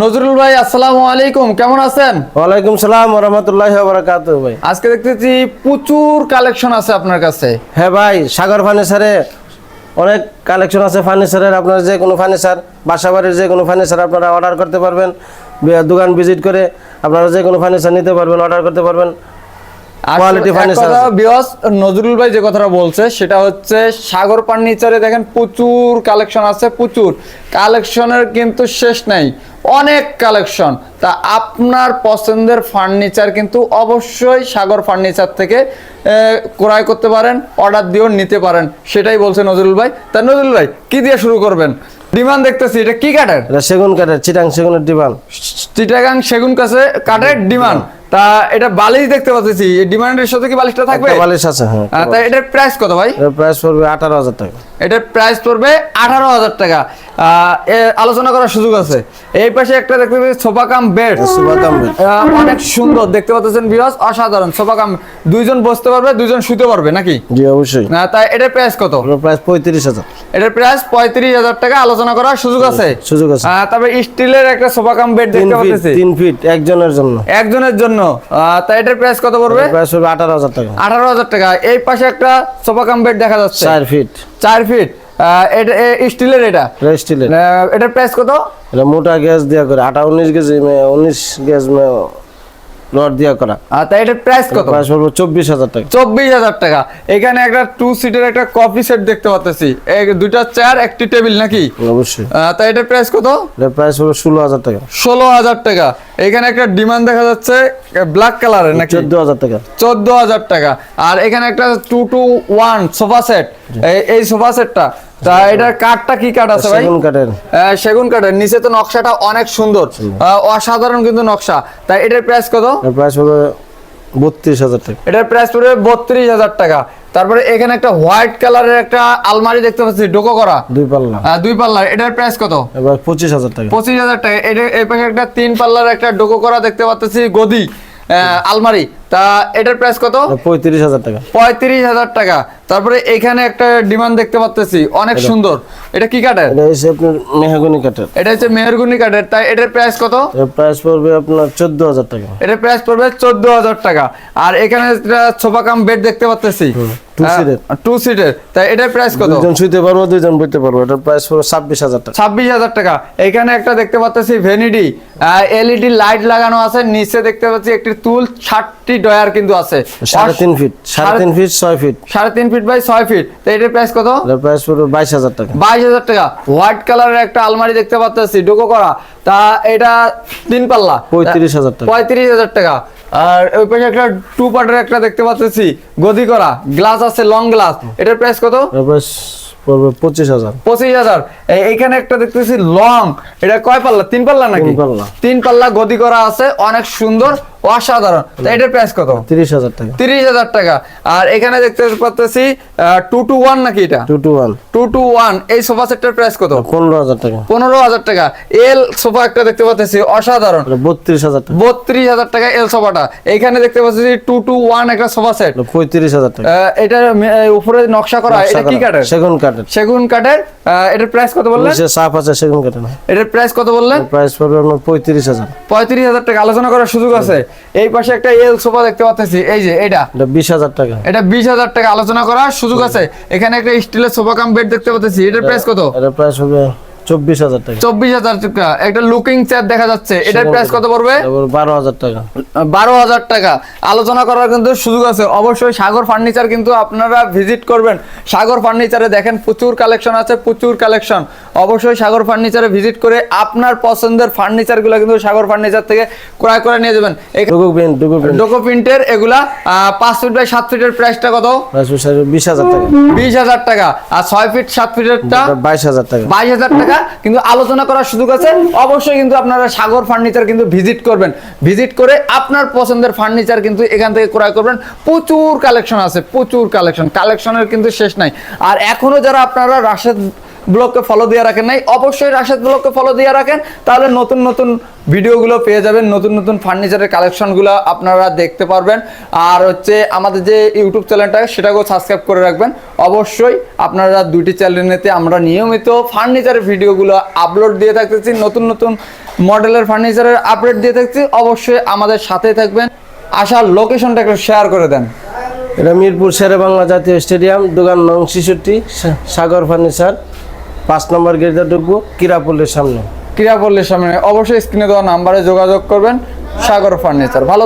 নজরুল ভাই আসসালামু আলাইকুম। কেমন আছেন? ওয়ালাইকুম সালাম রহমতুল্লাহ বারাকাত ভাই। আজকে দেখতেছি প্রচুর কালেকশন আছে আপনার কাছে। হ্যাঁ ভাই সাগর ফার্নিচারে অনেক কালেকশন আছে ফার্নিচারের। আপনার যে কোনো ফার্নিচার বাসা বাড়ির যে কোনো ফার্নিচার আপনারা অর্ডার করতে পারবেন। দোকান ভিজিট করে আপনারা যে কোনো ফার্নিচার নিতে পারবেন অর্ডার করতে পারবেন। নজরুল ভাই যে কথাটা বলছে সেটা হচ্ছে সাগর ফার্নিচারে দেখেন প্রচুর কালেকশন আছে প্রচুর। কালেকশনের কিন্তু শেষ নাই। অনেক কালেকশন। তা আপনার পছন্দের ফার্নিচার কিন্তু অবশ্যই সাগর ফার্নিচার থেকে ক্রয় করতে পারেন অর্ডার দিয়েও নিতে পারেন। সেটাই বলছে নজরুল ভাই। তা নজরুল ভাই কি দিয়ে শুরু করবেন? ডিমান্ড দেখতেছি এটা কি কাঠের? এটা সেগুন কাঠের চিটাং সেগুনের ডিমান্ড। চিটাগাং সেগুন কাছে কাঠের ডিমান্ড। তা এটা বালিশ দেখতে পাচ্ছি। এই ডিমান্ডের সাথে কি বালিশটা থাকবে? বালিশ আছে হ্যাঁ তা এটার প্রাইস কত ভাই? প্রাইস পড়বে আঠারো হাজার টাকা। এটার প্রাইস পড়বে আঠারো হাজার টাকা। আহ, আলোচনা করার সুযোগ আছে। এই পাশে একটা দেখতে পাচ্ছি sofa cum bed super cum অনেক সুন্দর। দেখতে পাচ্ছেন বিরাজ অসাধারণ। সোফা কাম দুইজন বসতে পারবে দুইজন শুতে পারবে নাকি? জি অবশ্যই। না তাই এটার প্রাইস কত? প্রাইস পঁয়ত্রিশ হাজার। এটার প্রাইস পঁয়ত্রিশ হাজার টাকা। আলোচনা করার সুযোগ আছে? সুযোগ আছে তারপরে স্টিলের একটা সোফা কাম বেড দেখতে পাচ্ছি। তিন ফিট একজনের জন্য। একজনের জন্য। আহ, তা এটার প্রাইস কত পড়বে? প্রাইস পড়বে আঠারো হাজার টাকা। আঠারো হাজার টাকা। এই পাশে একটা সোফা কাম বেড দেখা যাচ্ছে। চার ফিট চার ফিট এটা স্টিলের এটা। স্টিলের এটা এটার প্রাইস কত? এটা মোটা গ্যাস দেওয়া করে আটা উনিশ কেজি উনিশ গ্যাস রড দিয়া করা। আহ, তা এটার প্রাইস কত? প্রাইস পড়বে চব্বিশ হাজার টাকা। চব্বিশ হাজার টাকা। এখানে একটা টু সিটের একটা কফি সেট দেখতে পাচ্ছি এক- দুইটা চেয়ার একটি টেবিল নাকি? অবশ্যই। আহ, তা এটার প্রাইস কত? এটা প্রাইস ষোলো হাজার টাকা। ষোলো হাজার টাকা। এখানে একটা ডিমান্ড দেখা যাচ্ছে ব্ল্যাক কালারের নাকি? চোদ্দ হাজার টাকা। চোদ্দ হাজার টাকা। আর এখানে একটা two two one sofa set এই সোফা সেটটা তা এটার কাঠটা কি কাঠ আছে ভাই? সেগুন কাঠের। সেগুন কাঠের। নিচে তো নকশাটা অনেক সুন্দর। অসাধারণ কিন্তু নকশা। তাই এটার প্রাইস কত? প্রাইস পড়বে বত্রিশ হাজার টাকা। এটার প্রাইস পড়বে বত্রিশ হাজার টাকা। তারপরে এখানে একটা হোয়াইট কালারের একটা আলমারি দেখতে পাচ্ছি ডোকো করা। দুই পাল্লা। দুই পাল্লার এটার প্রাইস কত? এবার পঁচিশ হাজার টাকা। পঁচিশ হাজার টাকা। এটা এই পাশে একটা তিন পাল্লার একটা ডোকো করা দেখতে পাচ্ছি গদি আহ, আলমারি। তা এটার প্রাইস কত? পঁয়ত্রিশ হাজার টাকা। পঁয়ত্রিশ হাজার টাকা। তারপরে এখানে একটা ডিমান্ড দেখতে পাচ্ছি অনেক সুন্দর। এটা কি কাঠের? এটা হচ্ছে আপনার মেহাগুনি কাঠের। এটা হচ্ছে মেহরগুনি কাঠের। তাই এটার প্রাইস কত? এর প্রাইস পড়বে আপনার চোদ্দ হাজার টাকা। এটার প্রাইস পড়বে চোদ্দ হাজার টাকা। আর এখানে একটা সোফা কাম বেড দেখতে পাচ্ছি। টু সিটের তাই এটার প্রাইস কত? দুজন শুইতে পারব দুজন বইতে পারব। এটার প্রাইস পড়বে ছাব্বিশ হাজার টাকা। ছাব্বিশ হাজার টাকা। এখানে একটা দেখতে পাচ্ছি ভ্যানিটি এলইডি লাইট লাগানো আছে। নিচে দেখতে পাচ্ছি একটি তুল ষাটটি ডয়ার কিন্তু আছে। সাড়ে তিন ফিট সাড়ে তিন ফিট ছয় ফিট সাড়ে তিন ফিট বাই ছয় ফিট। তো এটার প্রাইস কত? প্রাইস পড়বে বাইশ হাজার টাকা। বাইশ হাজার টাকা। হোয়াইট কালারের একটা আলমারি দেখতে পাচ্ছি ডোকো করা। তা এটা তিন পাল্লা। পঁয়ত্রিশ হাজার টাকা। পঁয়ত্রিশ হাজার টাকা। আর ওই পাশে একটা টু পার্টের একটা দেখতে পাচ্ছি গদি করা। গ্লাস আছে লং গ্লাস এটার প্রাইস কত? পড়বে পঁচিশ হাজার। পঁচিশ হাজার। এইখানে একটা দেখতেছি লং এটা কয় পাল্লা? তিন পাল্লা নাকি। তিন পাল্লা গদি করা আছে অনেক সুন্দর। অসাধারণ। তা এটার প্রাইস কত? তিরিশ হাজার টাকা। তিরিশ হাজার টাকা। আর এখানে দেখতে পাচ্ছি টু টু ওয়ান নাকি এটা? Two two one two two one এই সোফা সেটের প্রাইস কত? পনেরো হাজার টাকা। পনেরো হাজার টাকা। এল সোফা একটা দেখতে পাচ্ছি অসাধারণ। এটা বত্রিশ হাজার টাকা। বত্রিশ হাজার টাকা এল সোফাটা এখানে দেখতে পাচ্ছি টু টু ওয়ান একটা সোফা সেট এটা পঁয়ত্রিশ হাজার টাকা। এটা উপরে নকশা করা এটা কি কাঠের? সেগুন কাঠের। সেগুন কাঠের। এটার প্রাইস কত বললেন? সাপ আছে সেগুন কাঠের এটার প্রাইস কত বললেন? প্রাইস পড়বে আপনার পঁয়ত্রিশ হাজার। পঁয়ত্রিশ হাজার টাকা। আলোচনা করার সুযোগ আছে। এই পাশে একটা এল সোফা দেখতে পাচ্ছি এই যে এটা বিশ হাজার টাকা। এটা বিশ হাজার টাকা। আলোচনা করার সুযোগ আছে। এখানে একটা স্টিলের সোফা কাম বেড দেখতে পাচ্ছি এটার প্রাইস কত? এটার প্রাইস হবে চব্বিশ হাজার টাকা। চব্বিশ হাজার টাকা। একটা লুকিং চেয়ার দেখা যাচ্ছে। এটার প্রাইস কত পড়বে? বারো হাজার টাকা। বারো হাজার টাকা। আলোচনা করার কিন্তু সুযোগ আছে। অবশ্যই সাগর ফার্নিচার কিন্তু আপনারা ভিজিট করবেন। সাগর ফার্নিচারে দেখেন প্রচুর কালেকশন আছে প্রচুর কালেকশন অবশ্যই সাগর ফার্নিচারে ভিজিট করে আপনার পছন্দের ফার্নিচারগুলো কিন্তু সাগর ফার্নিচার থেকে ক্রয় করে নিয়ে যাবেন। ডোকো প্রিন্টের এগুলা পাঁচ ফিট বাই সাত ফিটের প্রাইসটা কত? বিশ হাজার টাকা। বিশ হাজার টাকা। আর ছয় ফিট সাত ফিটেরটা বাইশ হাজার টাকা। বাইশ হাজার টাকা কিন্তু আলোচনা করার সুযোগ আছে। অবশ্যই কিন্তু আপনারা সাগর ফার্নিচার কিন্তু ভিজিট করবেন। ভিজিট করে আপনার পছন্দের ফার্নিচার কিন্তু এখান থেকে ক্রয় করবেন। প্রচুর কালেকশন আছে, প্রচুর কালেকশন কালেকশনের কিন্তু শেষ নাই। আর এখনও যারা আপনারা রাশেদ ব্লগকে ফলো দিয়ে রাখেন নাই অবশ্যই রাশেদ ব্লগকে ফলো দিয়ে রাখেন। তাহলে নতুন নতুন ভিডিওগুলো পেয়ে যাবেন নতুন নতুন ফার্নিচারের কালেকশনগুলো আপনারা দেখতে পারবেন। আর হচ্ছে আমাদের যে ইউটিউব চ্যানেলটা সেটাকেও সাবস্ক্রাইব করে রাখবেন। অবশ্যই আপনারা দুটি চ্যানেলেতে আমরা নিয়মিত ফার্নিচারের ভিডিওগুলো আপলোড দিয়ে থাকতেছি নতুন নতুন মডেলের ফার্নিচারের আপডেট দিয়ে থাকছি অবশ্যই আমাদের সাথে থাকবেন। আসার লোকেশনটা একটু শেয়ার করে দেন। এটা মিরপুর শেরে বাংলা জাতীয় স্টেডিয়াম দোকান নং ছিষট্টি সা- সাগর ফার্নিচার পাঁচ নম্বর গেটটা ঢুকবো কিরাপল্লির সামনে। ক্রিয়াপল্লীর সামনে। অবশ্যই স্ক্রিনে দেওয়া নাম্বারে যোগাযোগ করবেন সাগর ফার্নিচার। ভালো